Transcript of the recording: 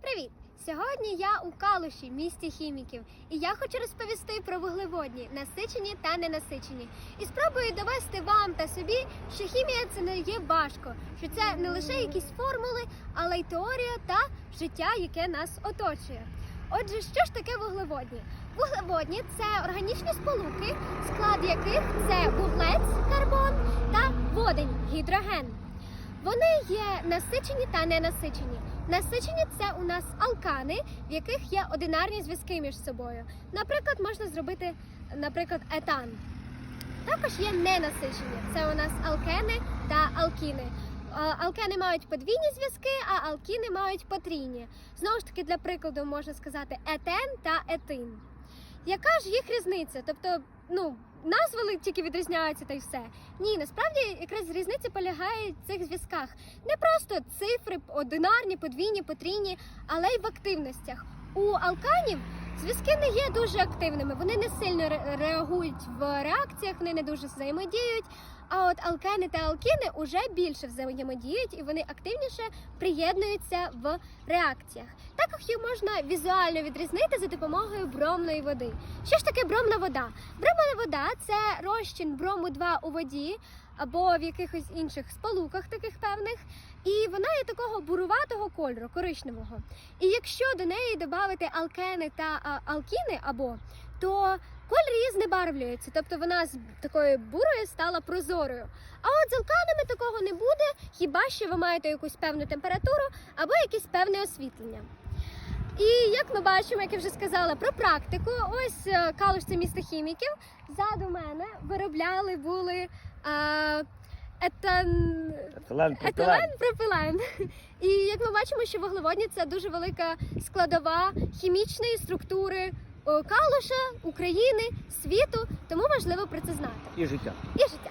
Привіт! Сьогодні я у Калуші, місті хіміків, і я хочу розповісти про вуглеводні, насичені та ненасичені. І спробую довести вам та собі, що хімія це не є важко, що це не лише якісь формули, але й теорія та життя, яке нас оточує. Отже, що ж таке вуглеводні? Вуглеводні це органічні сполуки, склад яких це вуглець, карбон та водень, гідроген. Вони є насичені та ненасичені. Насичені це у нас алкани, в яких є одинарні зв'язки між собою. Наприклад, можна зробити, наприклад, етан. Також є ненасичені. Це у нас алкени та алкіни. Алкени мають подвійні зв'язки, а алкіни мають потрійні. Знову ж таки, для прикладу можна сказати етен та етин. Яка ж їх різниця? Тобто, ну, назви тільки відрізняються та й все. Ні, насправді якраз різниця полягає в цих зв'язках. Не просто цифри одинарні, подвійні, потрійні, але й в активностях. У алканів зв'язки не є дуже активними, вони не сильно реагують в реакціях, вони не дуже взаємодіють. А от алкени та алкіни вже більше взаємодіють і вони активніше приєднуються в реакціях. Також їх можна візуально відрізнити за допомогою бромної води. Що ж таке бромна вода? Бромна вода це розчин брому 2 у воді або в якихось інших сполуках таких певних, і вона є такого буруватого кольору, коричневого. І якщо до неї додати алкени та алкіни або то колір її знебарвлюється, тобто вона з такої бурої стала прозорою. А от з алканами такого не буде, хіба що ви маєте якусь певну температуру або якесь певне освітлення. І як ми бачимо, як я вже сказала про практику, ось е, Калуш це місто хіміків. Ззаду мене виробляли були е, етан... Етилен, пропилен. етилен, пропилен. І як ми бачимо, що вуглеводні це дуже велика складова хімічної структури о, Калуша, України, світу, тому важливо про це знати. І життя. І життя.